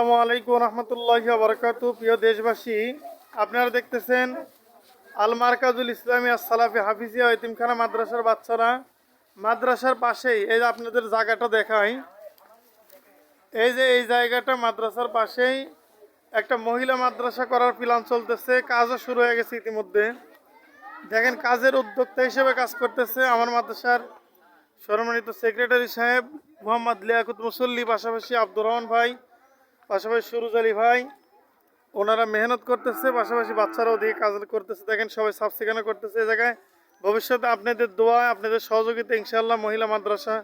আসসালামু আলাইকুম রহমতুল্লাহ বরকাতু। প্রিয় দেশবাসী, আপনারা দেখতেছেন আল মার্কাজুল ইসলামী সালাফি হাফিজিয়া ইতিমখানা মাদ্রাসার বাচ্চারা। মাদ্রাসার পাশেই, এই যে আপনাদের জায়গাটা দেখাই, এই যে এই জায়গাটা মাদ্রাসার পাশেই একটা মহিলা মাদ্রাসা করার প্ল্যান চলতেছে, কাজও শুরু হয়ে গেছে ইতিমধ্যে। দেখেন, কাজের উদ্যোক্তা হিসেবে কাজ করতেছে আমার মাদ্রাসার সম্মানিত সেক্রেটারি সাহেব মোহাম্মদ লিয়াকুত মুসল্লি, পাশাপাশি আব্দুর রহমান ভাই। পাশাপাশি সুরুজ আলী ভাই, ওনারা মেহনত করতেছে, পাশাপাশি বাচ্চারাও দিয়ে কাজ করতেছে। দেখেন সবাই সাফ সিখানো করতেছে এই জায়গায়। ভবিষ্যতে আপনাদের দোয়া আপনাদের সহযোগিতা ইনশাল্লাহ মহিলা মাদ্রাসা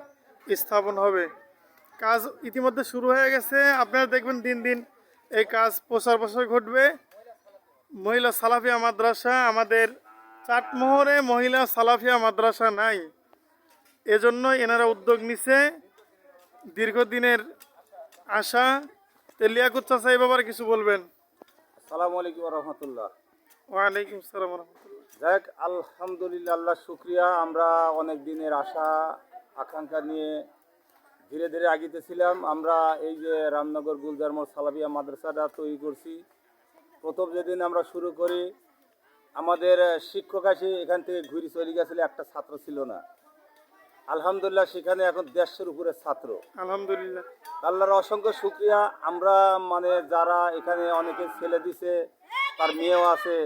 স্থাপন হবে। কাজ ইতিমধ্যে শুরু হয়ে গেছে। আপনারা দেখবেন দিন দিন এই কাজ প্রচার প্রসার ঘটবে। মহিলা সালাফিয়া মাদ্রাসা আমাদের চাটমোহরে মহিলা সালাফিয়া মাদ্রাসা নাই। এজন্যই এনারা উদ্যোগ নিছে। দীর্ঘদিনের আশা তেলিয়াকুত চাচা এই ব্যাপারে কিছু বলবেন? আসসালামু আলাইকুম রহমতুল্লাহ। ওয়ালাইকুম সালাম রহমতুল্লাহ। যাক আলহামদুলিল্লাহ আল্লাহ শুক্রিয়া। আমরা অনেক দিনের আশা আকাঙ্ক্ষা নিয়ে ধীরে ধীরে আগিতেছিলাম। আমরা এই যে রামনগর গুলজারমল সালাবিয়া মাদ্রাসাটা তৈরি করছি। প্রথম যেদিন আমরা শুরু করি আমাদের শিক্ষক আসে এখান থেকে ঘুরে চলে গেছিল একটা ছাত্র ছিল না। আলহামদুলিল্লাহ সেখানে এখন দেড়শোর উপরে ছাত্র। আলহামদুলিল্লাহ। আল্লাহর অসংখ্য শুক্রিয়া। আমরা মানে যারা এখানে অনেকে ছেলে দিছে তার মেয়েও আছে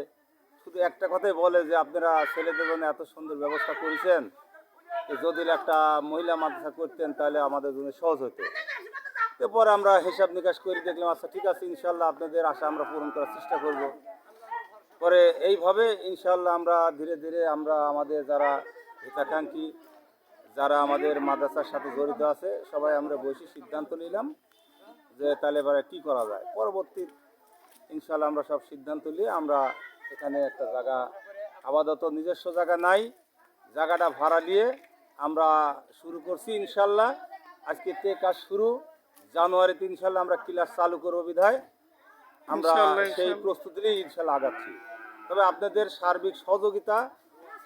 শুধু একটা কথাই বলে যে আপনারা ছেলেদের জন্য এত সুন্দর ব্যবস্থা করেছেন যে যদি একটা মহিলা মাদ্রাসা করতেন তাহলে আমাদের জন্য সহজ হতো। এরপর আমরা হিসাব নিকাশ করে দেখলাম আচ্ছা ঠিক আছে ইনশাল্লাহ আপনাদের আশা আমরা পূরণ করার চেষ্টা করব। পরে এইভাবে ইনশাল্লাহ আমরা ধীরে ধীরে আমরা আমাদের যারা হিতাকাঙ্ক্ষী যারা আমাদের মাদ্রাসার সাথে জড়িত আছে সবাই আমরা বসে সিদ্ধান্ত নিলাম যে তাহলে এবারে কী করা যায়। পরবর্তী ইনশাল্লাহ আমরা সব সিদ্ধান্ত নিয়ে আমরা এখানে একটা জায়গা আপাতত নিজস্ব জায়গা নাই জায়গাটা ভাড়া নিয়ে আমরা শুরু করছি ইনশাল্লাহ আজকে তে কাজ শুরু জানুয়ারিতে ইনশাল্লাহ আমরা ক্লাস চালু করব বিধায়। আমরা সেই প্রস্তুতি নিয়ে ইনশাল্লাহ আগাচ্ছি। তবে আপনাদের সার্বিক সহযোগিতা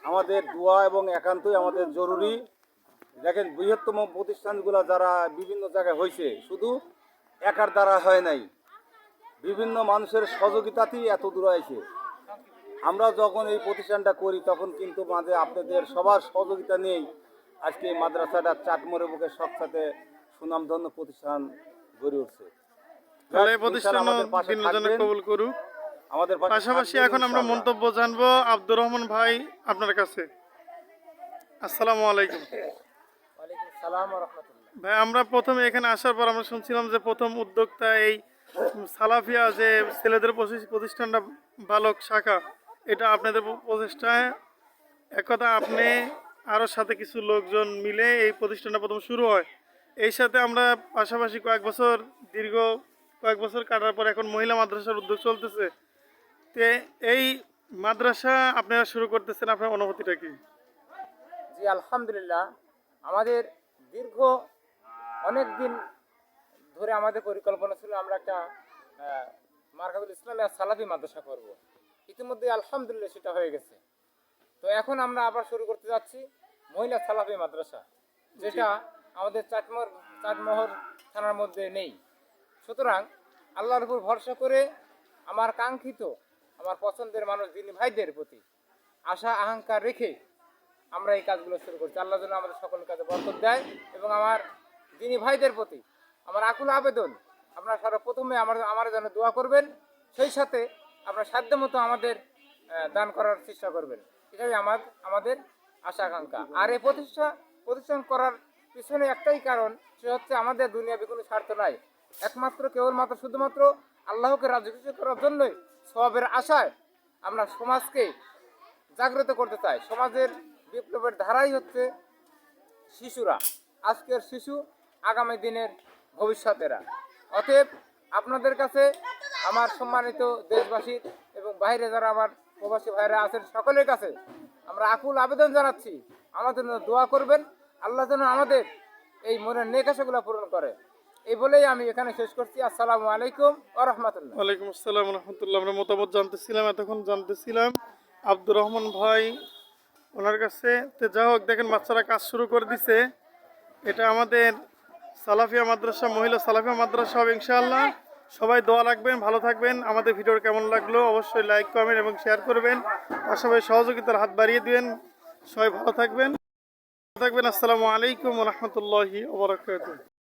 আমাদের দোয়া এবং একান্তই আমাদের জরুরি। দেখেন বৃহত্তম প্রতিষ্ঠানগুলো যারা বিভিন্ন জায়গায় হয়েছে শুধু একার দ্বারা হয় নাই। বিভিন্ন মানুষের সহযোগিতাতেই এত দূর হয়েছে আমরা যখন এই প্রতিষ্ঠানটা করি তখন কিন্তু মাঝে আপনাদের সবার সহযোগিতা নেই। আজকে এই মাদ্রাসাটা চাটমোড়ে বুকে সব সাথে সুনামধন্য প্রতিষ্ঠান গড়ে উঠছে। আমাদের পাশাপাশি এখন আমরা মন্তব্য জানব। আব্দুর রহমান ভাই আপনার কাছে। আসসালামু আলাইকুম। ভাই আমরা প্রথমে এখানে আসার পর আমরা শুনছিলাম যে প্রথম উদ্যোক্তা এই সালাফিয়া যে ছেলেদের প্রতি- প্রতিষ্ঠানটা বালক শাখা এটা আপনাদের প্রচেষ্টায় একথা আপনি আরও সাথে কিছু লোকজন মিলে এই প্রতিষ্ঠানটা প্রথম শুরু হয়। এই সাথে আমরা পাশাপাশি কয়েক বছর দীর্ঘ কয়েক বছর কাটার পর এখন মহিলা মাদ্রাসার উদ্যোগ চলতেছে। তে এই মাদ্রাসা আপনারা শুরু করতেছেন আপনার অনুভূতিটা কি? জি আলহামদুলিল্লাহ। আমাদের দীর্ঘ অনেক দিন ধরে আমাদের পরিকল্পনা ছিল আমরা একটা মার্কাতুল ইসলামিয়া সালাফি মাদ্রাসা করব। ইতিমধ্যে আলহামদুলিল্লাহ সেটা হয়ে গেছে। তো এখন আমরা আবার শুরু করতে যাচ্ছি মহিলা সালাফি মাদ্রাসা যেটা আমাদের চাটমোহর চাটমোহর থানার মধ্যে নেই। সুতরাং আল্লাহর উপর ভরসা করে আমার কাঙ্ক্ষিত আমার পছন্দের মানুষ দিনী ভাইদের প্রতি আশা আকাঙ্ক্ষা রেখে আমরা এই কাজগুলো শুরু করছি। আল্লাহ যেন আমাদের সকল কাজে বরকত দেয় এবং আমার দিনী ভাইদের প্রতি আমার আকুল আবেদন, আপনারা সর্বপ্রথমে আমার আমার জন্য দোয়া করবেন, সেই সাথে আপনার সাধ্য মতো আমাদের দান করার চেষ্টা করবেন। এটাই আমার আমাদের আশা আকাঙ্ক্ষা। আর এই প্রতিষ্ঠা প্রতিষ্ঠান করার পিছনে একটাই কারণ সে হচ্ছে আমাদের দুনিয়া কোনো স্বার্থ নাই। একমাত্র, কেবলমাত্র, শুধুমাত্র আল্লাহকে রাজি খুশি করার জন্যই সবের আশায় আমরা সমাজকে জাগ্রত করতে চাই। সমাজের বিপ্লবের ধারাই হচ্ছে শিশুরা, আজকের শিশু, আগামী দিনের ভবিষ্যতেরা। অতএব আপনাদের কাছে আমার সম্মানিত দেশবাসীর এবং বাইরে যারা আমার প্রবাসী ভাইরা আছেন, সকলের কাছে আমরা আকুল আবেদন জানাচ্ছি, আমাদের জন্য দোয়া করবেন, আল্লাহ যেন আমাদের এই মনের নেকাশাগুলো পূরণ করে। এই বলেই আমি এখানে শেষ করছি। আসসালামু আলাইকুম ও রহমতুল্লাহ। ওয়ালাইকুম আসসালাম রহমতুল্লাহ। আমরা মতামত জানতেছিলাম, এতক্ষণ জানতেছিলাম আব্দুর রহমান ভাই ওনার কাছে, তো যাই হোক, দেখেন বাচ্চারা কাজ শুরু করে দিছে। এটা আমাদের সালাফিয়া মাদ্রাসা, মহিলা সালাফিয়া মাদ্রাসা হবে ইনশাআল্লাহ। সবাই দোয়া রাখবেন, ভালো থাকবেন। আমাদের ভিডিও কেমন লাগল অবশ্যই লাইক, কমেন্ট এবং শেয়ার করবেন। আর সবাই সহযোগিতার হাত বাড়িয়ে দিবেন। সবাই ভালো থাকবেন। ভালো থাকবেন। আসসালামু আলাইকুম রহমতুল্লাহি